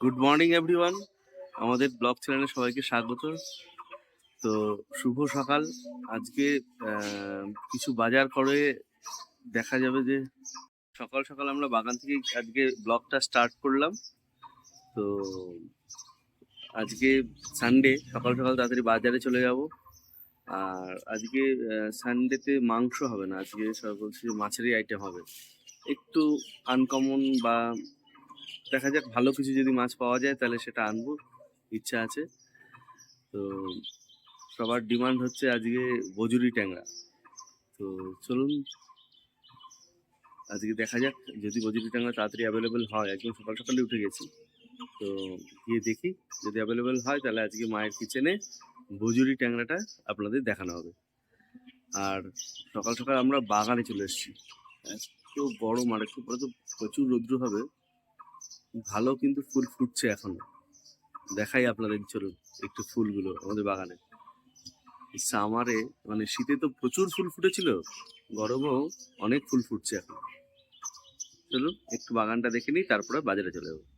Good morning everyone আমাদের blog চ্যানেলে সবাইকে স্বাগত। তো শুভ সকাল। আজকে কিছু বাজার করে দেখা যাবে যে সকাল সকাল আমরা বাগান থেকে আজকে ব্লগটা স্টার্ট করলাম। তো আজকে সানডে সকাল সকাল তাড়াতাড়ি বাজারে চলে যাব। আর আজকে সানডেতে মাংস হবে না। আজকে সব বলছি মাছেরই আইটেম হবে। একটু আনকমন বা দেখা যাক, ভালো কিছু যদি মাছ পাওয়া যায় তাহলে সেটা আনব, ইচ্ছা আছে। তো সবার ডিমান্ড হচ্ছে আজকে বজুরি ট্যাংরা। তো চলুন, আজকে দেখা যাক, যদি বজুরি ট্যাংরা তাড়াতাড়ি অ্যাভেলেবেল হয়। একদম সকাল সকালে উঠে গেছি। তো গিয়ে দেখি, যদি অ্যাভেলেবেল হয় তাহলে আজকে মায়ের কিচেনে বজুরি ট্যাংরাটা আপনাদের দেখানো হবে। আর সকাল সকাল আমরা বাগানে চলে এসেছি। এত আর একটু পরে তো প্রচুর রৌদ্র হবে। ভালো কিন্তু ফুল ফুটছে এখনও। দেখাই আপনাদের চলুন একটু ফুলগুলো আমাদের বাগানে। সামারে মানে শীতে তো প্রচুর ফুল ফুটেছিল, গরমেও অনেক ফুল ফুটছে এখন। চলুন একটু বাগানটা দেখে নিই, তারপরে বাজারে চলে যাব।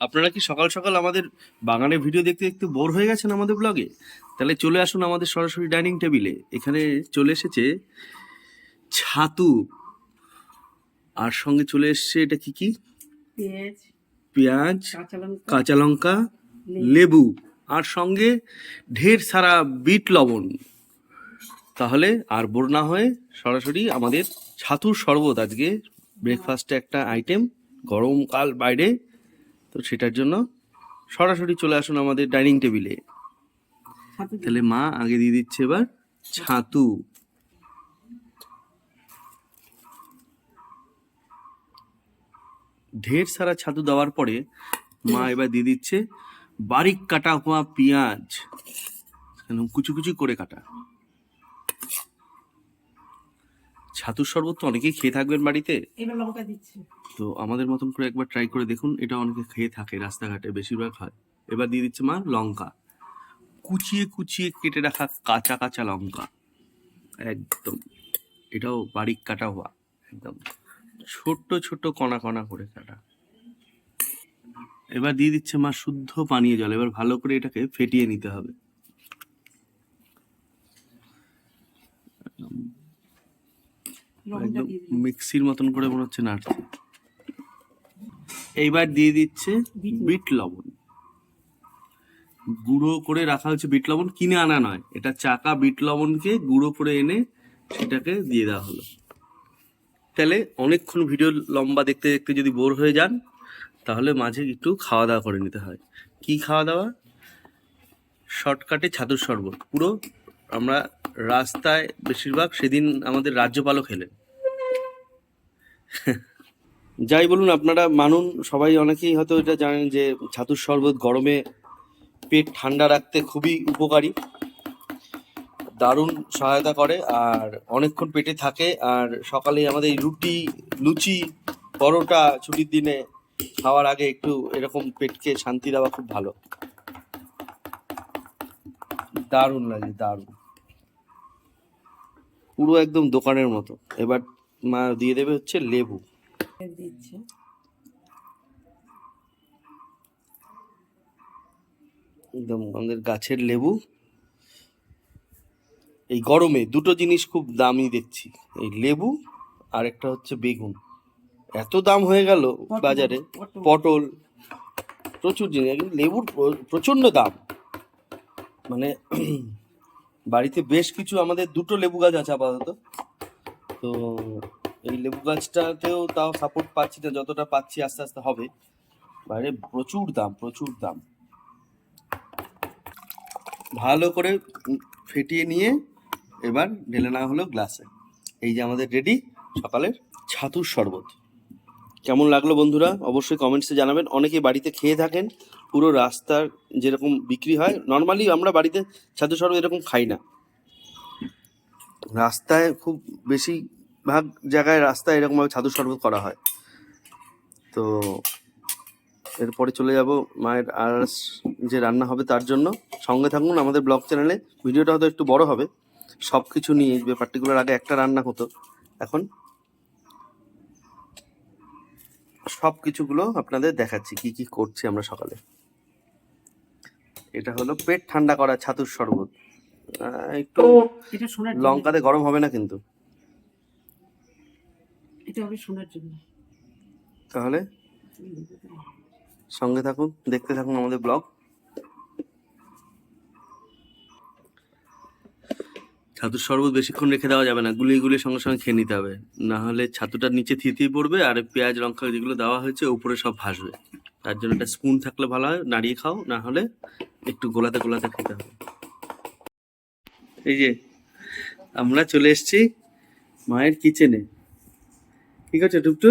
আপনারা কি সকাল সকাল আমাদের বাগানের ভিডিও দেখতে দেখতে বোর হয়ে গেছেন আমাদের ব্লগে তাহলে চলে আসুন আমাদের সরাসরি ডাইনিং টেবিলে এখানে চলে এসেছে ছাতু। আর সঙ্গে চলে এসছে এটা কি কি? পেঁয়াজ। কাঁচা লঙ্কা। কাঁচা লঙ্কা লেবু। লেবু। আর সঙ্গে ঢের সারা বিট লবণ। তাহলে আর বোর না হয়ে সরাসরি আমাদের ছাতুর শরবত আজকে। ব্রেকফাস্টে একটা আইটেম গরমকাল বাইরে। তো সেটার জন্য সরাসরি চলে আসুন আমাদের ডাইনিং টেবিলে। তাহলে মা আগে দিয়ে দিচ্ছে এবার ছাতু। ঢের সারা ছাতু দেওয়ার পরে মা এবার দিয়ে দিচ্ছে বারিক কাটা হওয়া পেঁয়াজ। কুচি কুচি করে কাটা। ছাতুর শরবত তো অনেকেই খেয়ে থাকবেন বাড়িতে? তো আমাদের মতন করে একবার ট্রাই করে দেখুন এটা অনেকে খেয়ে থাকে রাস্তাঘাটে বেশিরভাগ হয়। এবার দিয়ে দিচ্ছে মা লঙ্কা। কুচিয়ে কুচিয়ে কেটে রাখা কাঁচা কাঁচা লঙ্কা। একদম। এটাও বারিক কাটা হওয়া একদম। ছোট্ট ছোট্ট কণা কণা করে কাটা। এবার দিয়ে দিচ্ছে মা শুদ্ধ পানীয় জল। এবার ভালো করে এটাকে ফেটিয়ে নিতে হবে। একদম মিক্সির মতন করে মনে হচ্ছে নাড়ছে। এইবার দিয়ে দিচ্ছে বিট লবণ। গুঁড়ো করে রাখা হচ্ছে বিট লবণ কিনে আনা নয়। এটা চাকা বিট লবণকে গুঁড়ো করে এনে সেটাকে দিয়ে দেওয়া হলো। তাহলে অনেকক্ষণ ভিডিও লম্বা দেখতে দেখতে যদি বোর হয়ে যান তাহলে মাঝে একটু খাওয়া দাওয়া করে নিতে হয়। কি খাওয়া দাওয়া? শর্টকাটে ছাতুর শরবত। পুরো আমরা রাস্তায় বেশিরভাগ সেদিন আমাদের রাজ্যপালও খেলেন। যাই বলুন, আপনারা মানুন, সবাই অনেকেই হয়তো এটা জানেন যে ছাতুর শরবত গরমে পেট ঠান্ডা রাখতে খুবই উপকারী। দারুণ সহায়তা করে আর অনেকক্ষণ পেটে থাকে। আর সকালে আমাদের রুটি, লুচি, পরোটা ছুটির দিনে খাওয়ার আগে একটু এরকম পেটকে শান্তি দেওয়া খুব ভালো। দারুণ লাগে, দারুণ। পুরো একদম দোকানের মতো। এবার মা দিয়ে দেবে হচ্ছে লেবু। দিচ্ছি। একদম আমাদের গাছের লেবু। এই গরমে দুটো জিনিস খুব দামি দেখছি। এই লেবু আর একটা হচ্ছে বেগুন। এত দাম হয়ে গেল বাজারে। পটল। প্রচুর জিনিস। লেবুর প্র- প্রচণ্ড দাম। মানে বাড়িতে বেশ কিছু আমাদের দুটো লেবু গাছ আছে আপাতত। তো এই লেবু গাছটাতেও তাও সাপোর্ট পাচ্ছি না, যতটা পাচ্ছি আস্তে আস্তে হবে। বাইরে প্রচুর দাম প্রচুর দাম। ভালো করে ফেটিয়ে নিয়ে এবার ঢেলে নেওয়া হলো গ্লাসে। এই যে আমাদের রেডি সকালের ছাতুর শরবত। কেমন লাগল বন্ধুরা? অবশ্যই কমেন্টসে জানাবেন। অনেকে বাড়িতে খেয়ে থাকেন পুরো রাস্তার যেরকম বিক্রি হয় নর্মালি আমরা বাড়িতে ছাতু শরবত এরকম খাই না। রাস্তায় খুব বেশি ভাগ জায়গায় রাস্তায় এরকমভাবে ছাতু শরবত করা হয়। তো এরপরে চলে যাব মায়ের আর যে রান্না হবে তার জন্য। সঙ্গে থাকুন আমাদের ব্লগ চ্যানেলে, ভিডিওটা হয়তো একটু বড় হবে। সব কিছু নিয়ে পার্টিকুলার আগে একটা রান্না হতো, এখন সব কিছুগুলো আপনাদের দেখাচ্ছি, কি কি করছি আমরা সকালে। এটা হলো পেট ঠান্ডা করা ছাতুর শরবত। একটু এটা শোনার জন্য। লঙ্কাতে গরম হবে না কিন্তু। এটা হবে শোনার জন্য। তাহলে সঙ্গে থাকুন দেখতে থাকুন আমাদের ব্লগ। ছাতুর শরবত বেশিক্ষণ রেখে দেওয়া যাবে না গুলিয়ে গুলিয়ে সঙ্গে সঙ্গে খেয়ে নিতে হবে। না হলে ছাতুটার নিচে থিতিয়ে পড়বে আর পেঁয়াজ লঙ্কা যেগুলো দেওয়া হয়েছে উপরে সব ভাসবে। তার জন্য একটা স্পুন থাকলে ভালো হয় নাড়িয়ে খাও না হলে একটু গোলাতে গোলাতে খেতে হবে। এই যে আমরা চলে এসেছি মায়ের কিচেনে ঠিক আছে টুকটু?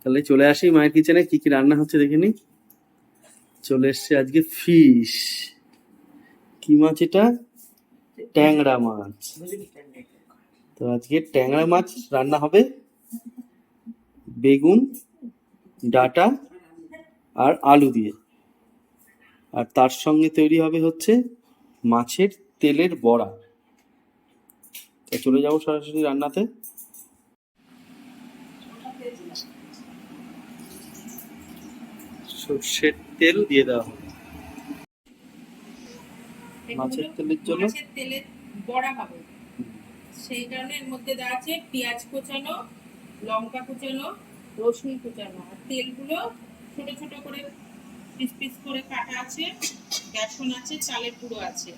তাহলে চলে আসি মায়ের কিচেনে কি কি রান্না হচ্ছে দেখে নি। চলে এসছে আজকে ফিশ কি মাছ এটা? ট্যাংরা মাছ। তো আজকে ট্যাংরা মাছ রান্না হবে। বেগুন ডাটা আর আলু দিয়ে। আর তার সঙ্গে তৈরি হবে হচ্ছে মাছের তেলের বড়া। তা চলে যাব সরাসরি রান্নাতে। সর্ষের তেল দিয়ে দেওয়া হবে। মাছের তেলের জন্য মাছের তেলের বড়া হবে। সেই কারণে এর মধ্যে দেওয়া আছে পেঁয়াজ কুচানো, লঙ্কা কুচানো, রসুন কুচানো। আর তেলগুলো ছোট ছোট করে পিস পিস করে কাটা আছে। বেসন আছে, চালের গুঁড়ো আছে।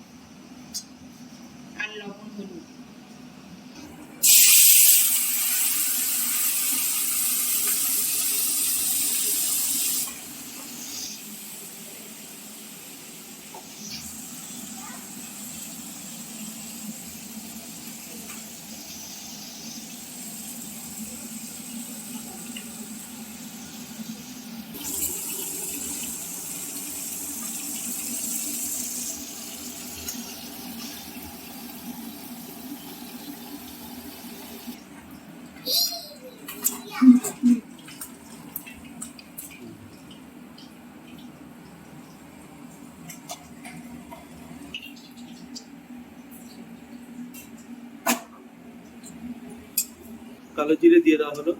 কালো জিরে দিয়ে দেওয়া হলো।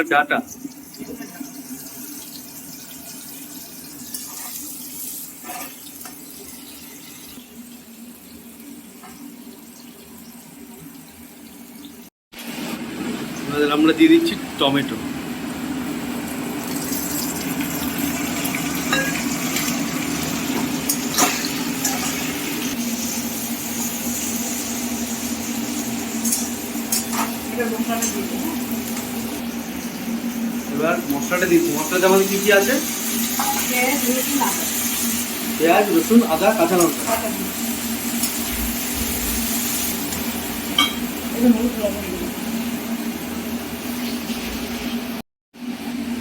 আর ডাটা। আমরা দিয়ে দিচ্ছি টমেটো এবার মশলাটা দিয়ে দেবো এবার মশলাটা দিচ্ছি মশলাতে আমাদের কি কি আছে? পেঁয়াজ রসুন আদা কাঁচা লঙ্কা। আদা দিয়ে দেবো। এবার হলুদ লবণ দিয়ে দেবো।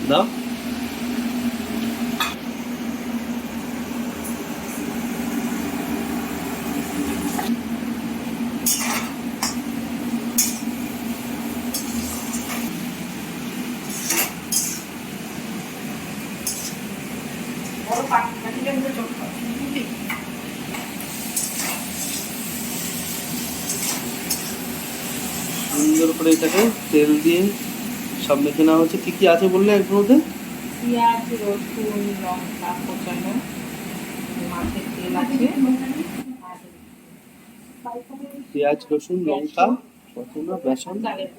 দাও বড় পাখি পাখিটার মধ্যে চোখ পায়। বুঝলি? সুন্দর করে এটাকে তেল দিয়ে সব মেখে নেওয়া হচ্ছে। কী কী আছে বললে এর মধ্যে? পেঁয়াজ রসুন লঙ্কা পচানো মাছের তেল আছে। পেঁয়াজ রসুন লঙ্কা প্রথমে বেসন চালের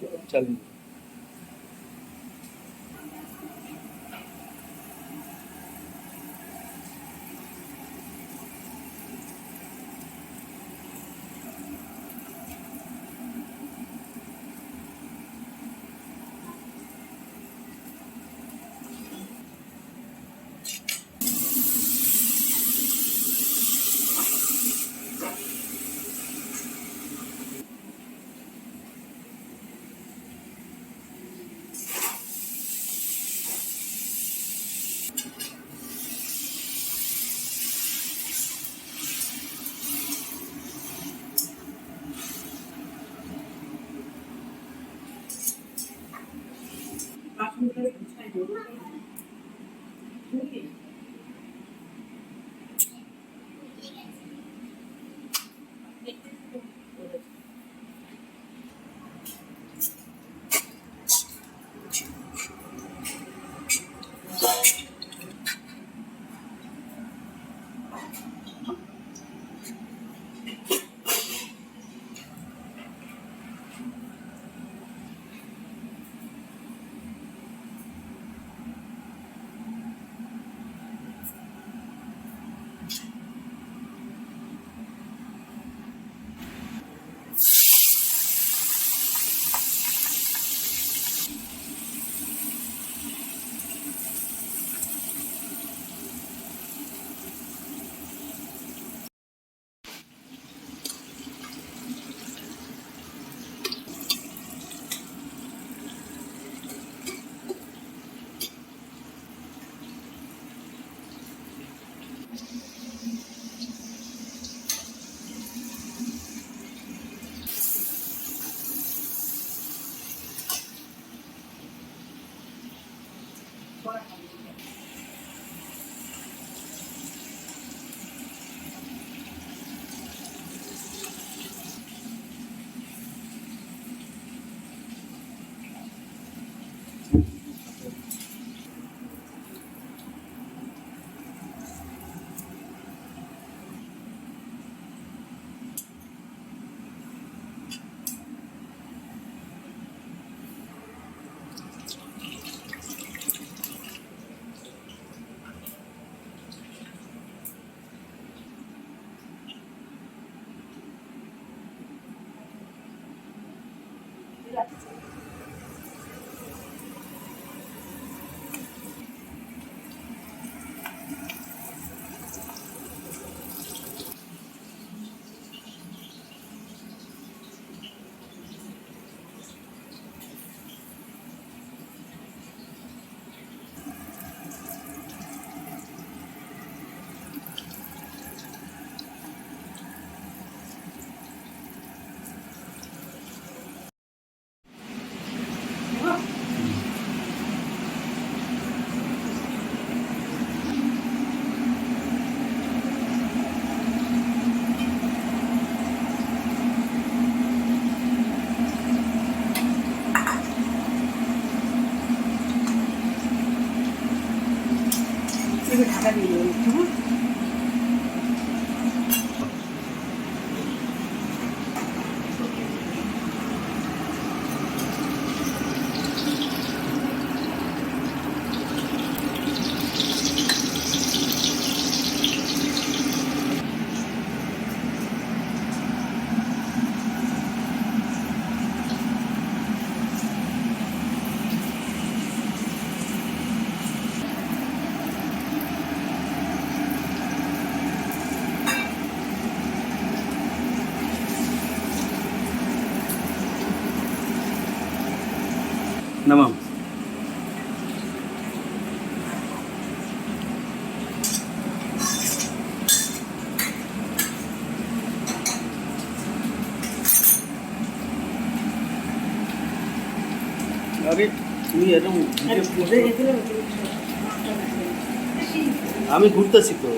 দেখো এবার ঢাকা দিয়ে দেবো একটু হ্যাঁ নামাম আরে আমি ঘুরতেছি তো।